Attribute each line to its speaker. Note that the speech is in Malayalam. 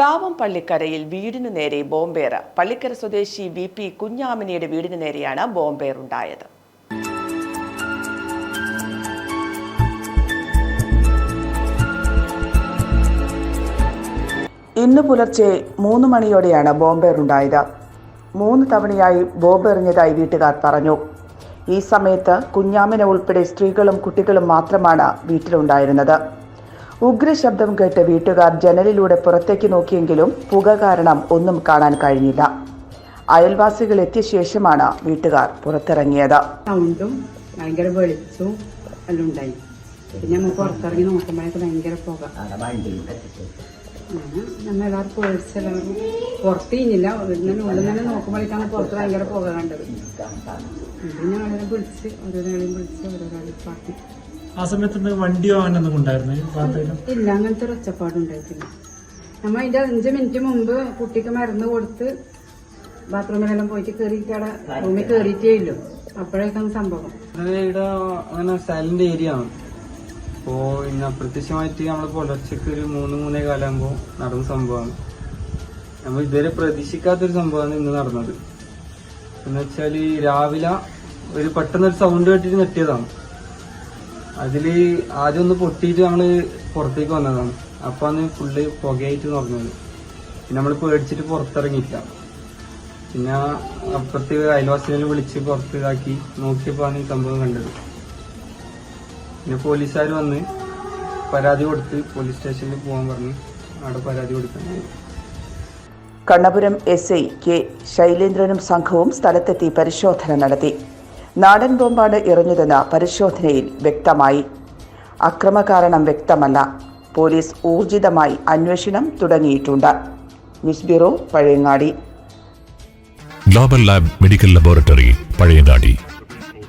Speaker 1: താവം പള്ളിക്കരയിൽ വീടിനു നേരെ ബോംബേർ പള്ളിക്കര സ്വദേശി വി പി കുഞ്ഞാമിനിയുടെ വീടിനു നേരെയാണ് ബോംബേർ ഉണ്ടായത് ഇന്ന് പുലർച്ചെ മൂന്ന് മണിയോടെയാണ് ബോംബേർ ഉണ്ടായത് മൂന്ന് തവണയായി ബോംബെറിഞ്ഞതായി വീട്ടുകാർ പറഞ്ഞു. ഈ സമയത്ത് കുഞ്ഞാമിന ഉൾപ്പെടെ സ്ത്രീകളും കുട്ടികളും മാത്രമാണ് വീട്ടിലുണ്ടായിരുന്നത്. ഉഗ്രശബ്ദം കേട്ട് വീട്ടുകാർ ജനലിലൂടെ പുറത്തേക്ക് നോക്കിയെങ്കിലും പുക കാരണം ഒന്നും കാണാൻ കഴിഞ്ഞില്ല. അയൽവാസികൾ എത്തിയ ശേഷമാണ് വീട്ടുകാർ പുറത്തിറങ്ങിയത്.
Speaker 2: പിന്നെ പുറത്തിറങ്ങി പുറത്ത് പിന്നെ
Speaker 3: ആ സമയത്ത് വണ്ടിയോ അങ്ങനെ ഒന്നും ഉണ്ടായിരുന്നു?
Speaker 2: ഇല്ല അങ്ങനത്തെ ഒരു ഒച്ചപ്പാടുണ്ടായിട്ടില്ല നമ്മൾ അതിന്റെ അഞ്ച് മിനിറ്റ് മുമ്പ് കുട്ടിക്ക് മരുന്ന് കൊടുത്ത് ബാത്റൂമിലെല്ലാം പോയിട്ട് കയറിയിട്ട് അവിടെ റൂമിൽ കയറിയിട്ടേ ഇല്ലു. അപ്പോഴേക്കാണ് സംഭവം.
Speaker 4: ഇവിടെ അങ്ങനെ സൈലന്റ് ഏരിയ ആണ്. അപ്പോ ഇന്ന് അപ്രത്യക്ഷമായിട്ട് നമ്മൾ പുലർച്ചക്ക് ഒരു മൂന്ന് മൂന്നേ കാലാകുമ്പോ നടന്ന സംഭവമാണ്. നമ്മൾ ഇതുവരെ പ്രതീക്ഷിക്കാത്തൊരു സംഭവമാണ് ഇന്ന് നടന്നത്. എന്ന് വെച്ചാൽ രാവിലെ ഒരു പെട്ടെന്ന് ഒരു സൗണ്ട് കേട്ടിട്ട് നെട്ടിയതാണ് അതിൽ ആദ്യം ഒന്ന് പൊട്ടിയിട്ട് നമ്മൾ പുറത്തേക്ക് വന്നതാണ്. അപ്പൊ അന്ന് ഫുള്ള് പുകയായിട്ട് നടന്നത് പിന്നെ നമ്മൾ പേടിച്ചിട്ട് പുറത്തിറങ്ങിയില്ല. പിന്നെ അപ്പുറത്ത് അയൽവാസികളെ വിളിച്ച് പുറത്ത് ഇതാക്കി നോക്കിയപ്പോഴാണ് ഈ സംഭവം കണ്ടത്. പിന്നെ പോലീസുകാർ വന്ന് പരാതി കൊടുത്ത് പോലീസ് സ്റ്റേഷനിൽ പോകാൻ പറഞ്ഞു. അവിടെ പരാതി കൊടുക്കാൻ
Speaker 1: കണ്ണപുരം എസ് ഐ കെ ശൈലേന്ദ്രനും സംഘവും സ്ഥലത്തെത്തി പരിശോധന നടത്തി. നാടൻ ബോംബാണ് എറിഞ്ഞതെന്ന് പരിശോധനയിൽ വ്യക്തമായി. അക്രമകാരണം വ്യക്തമല്ല. പോലീസ് ഊർജിതമായി അന്വേഷണം തുടങ്ങിയിട്ടുണ്ട്. News bureau Pazhayangadi.
Speaker 5: Global lab medical laboratory Pazhayangadi.